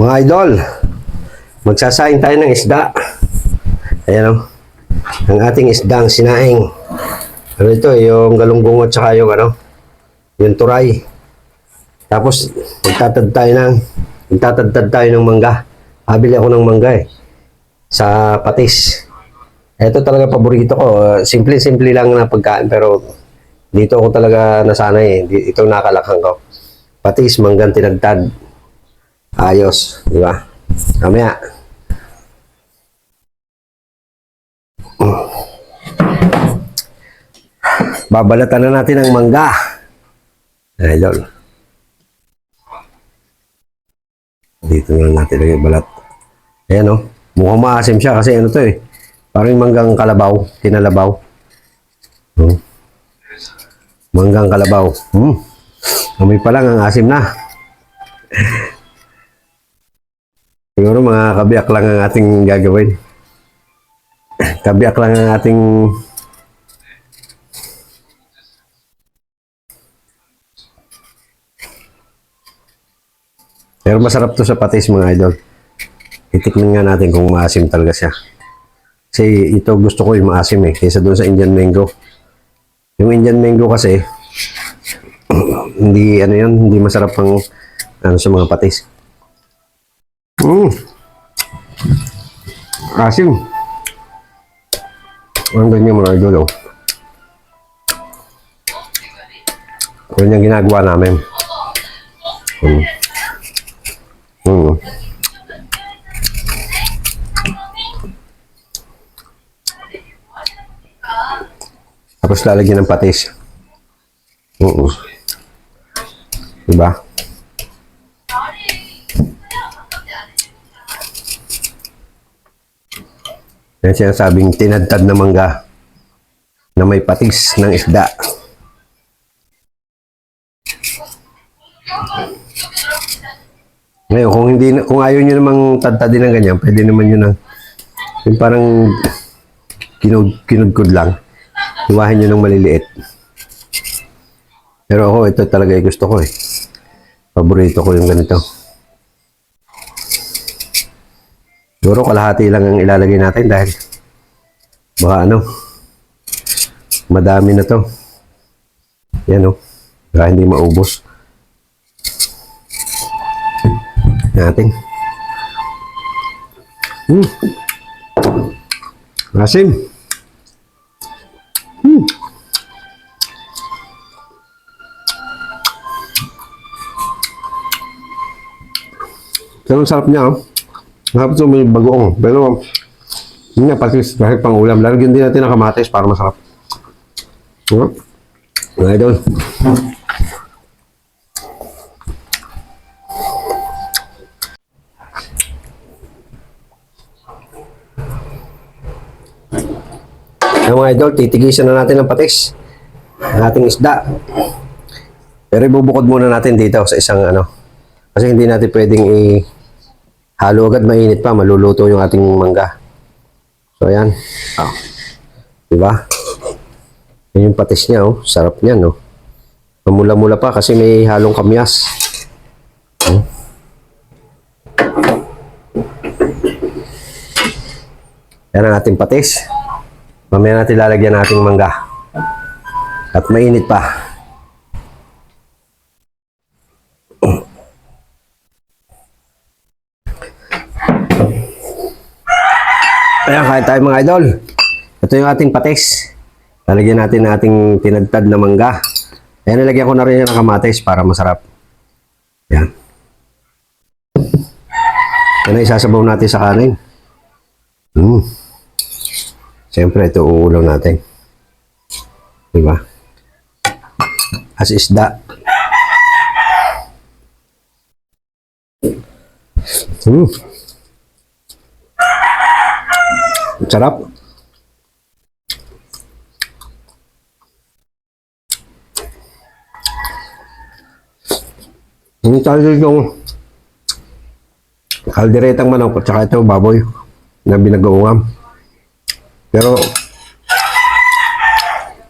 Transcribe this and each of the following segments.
Mga idol, magsasaing tayo ng isda. Ayan o. Ang ating isdang sinaing. Ano ito, yung galunggong at saka yung ano, yung turay. Tapos, magtatad tayo ng, magtatad tayo ng mangga. Habili ako ng mangga eh. Sa patis. Ito talaga paborito ko. Simple-simple lang na pagkain pero dito ako talaga nasanay eh. Ito nakalakhang ko. Patis, manggang tinagtad. Ayos, di ba? Mamaya. Babalatan na natin ang mangga. Idol. Dito na natin lagay balat. Ayan o. Mukhang maasim siya kasi ano to eh. Parang manggang kalabaw. Kinalabaw. Hmm. Manggang kalabaw. Hmm. Amoy pa lang ang asim na. Siguro mga kabiyak lang ang ating gagawin. Kabiyak lang ang ating Pero masarap to sa patis mga idol. Itikman nga natin kung maasim talaga siya. Kasi ito gusto ko yung maasim eh, kaysa doon sa Indian mango. Yung Indian mango kasi, hindi ano yun, hindi masarap ang ano sa mga patis. Mm. Asim. Ang ganyan mga idol oh. Ganyan ginagawa namin. Mm. Mm. Tapos lalagyan ng patis. Oo. Diba? Yan sinasabing tinadtad na mangga na may patis ng isda. Ngayon, kung hindi kung ayaw niyo namang tadtadin ng ganyan, pwede naman yun ng yung parang kinud, kinudkod lang. Iwahin niyo ng maliliit. Pero ako, ito talaga yung gusto ko eh. Paborito ko yung ganito. Siguro kalahati lang ang ilalagay natin dahil baka ano, madami na to. Yan o. Baka hindi maubos. Natin. Hmm. Asim. Hmm. Pero ang sarap niya, oh. Masarap ito may bagoong. Pero, yun nga, patis, kahit pang ulam. Lalagyan din natin ng kamatis para masarap. Diba? Mga idol. Ang mga idol, titigisan na natin ng patis. Ang ating isda. Pero ibubukod muna natin dito sa isang ano. Kasi hindi natin pwedeng i halo agad mainit pa, maluluto yung ating mangga. So ayan. Oh. Diba? Yan yung patis niya, oh. Sarap niyan, oh. Mamula-mula pa kasi may halong kamyas. Oh. Yan ang ating patis. Mamaya natin lalagyan nating mangga. At mainit pa. Ayan, kain tayo mga idol. Ito yung ating patis. Lalagyan natin ng ating tinagtad na mangga. Ayan, nilagyan ko na rin yan ng kamatis para masarap. Ayan. Yan ang isasabaw natin sa kanin. Mm. Siyempre, ito uulaw natin. Diba? As isda. Mm. Sarap. Hindi tayo yung kalderetang manok at saka ito baboy na binagaungam. Pero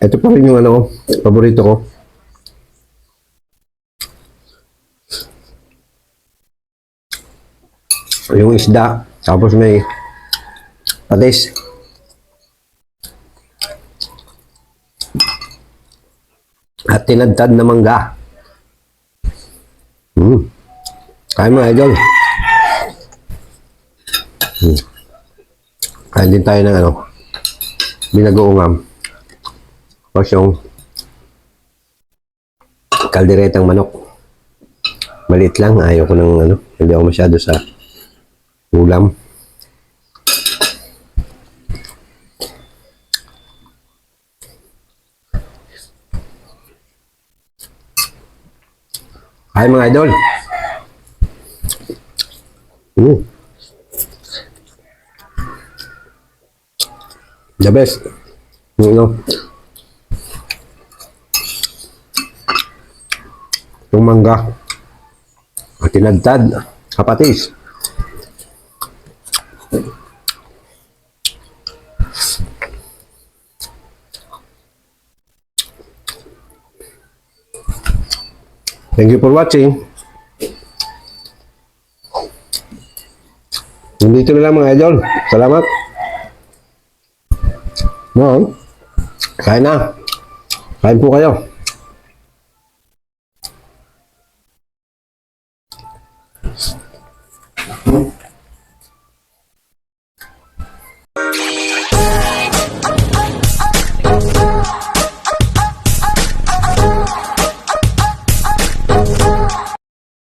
ito pa rin yung ano paborito ko. yung isda, tapos may patis. At tinadtad na mangga. Hmm. Kain mo, idol. Hmm. Kain din tayo ng ano, binagoongam. Tapos yung kalderetang manok. Maliit lang, ayaw ko ng ano, hindi ako masyado sa ulam. Hi mga idol. Mm. The best. You know. Yung mangga. Tinadtad. Kapatis. Thank you for watching. Nandito na lang mga idol. Salamat. No. Kain na. Kain po kayo. Mm-hmm.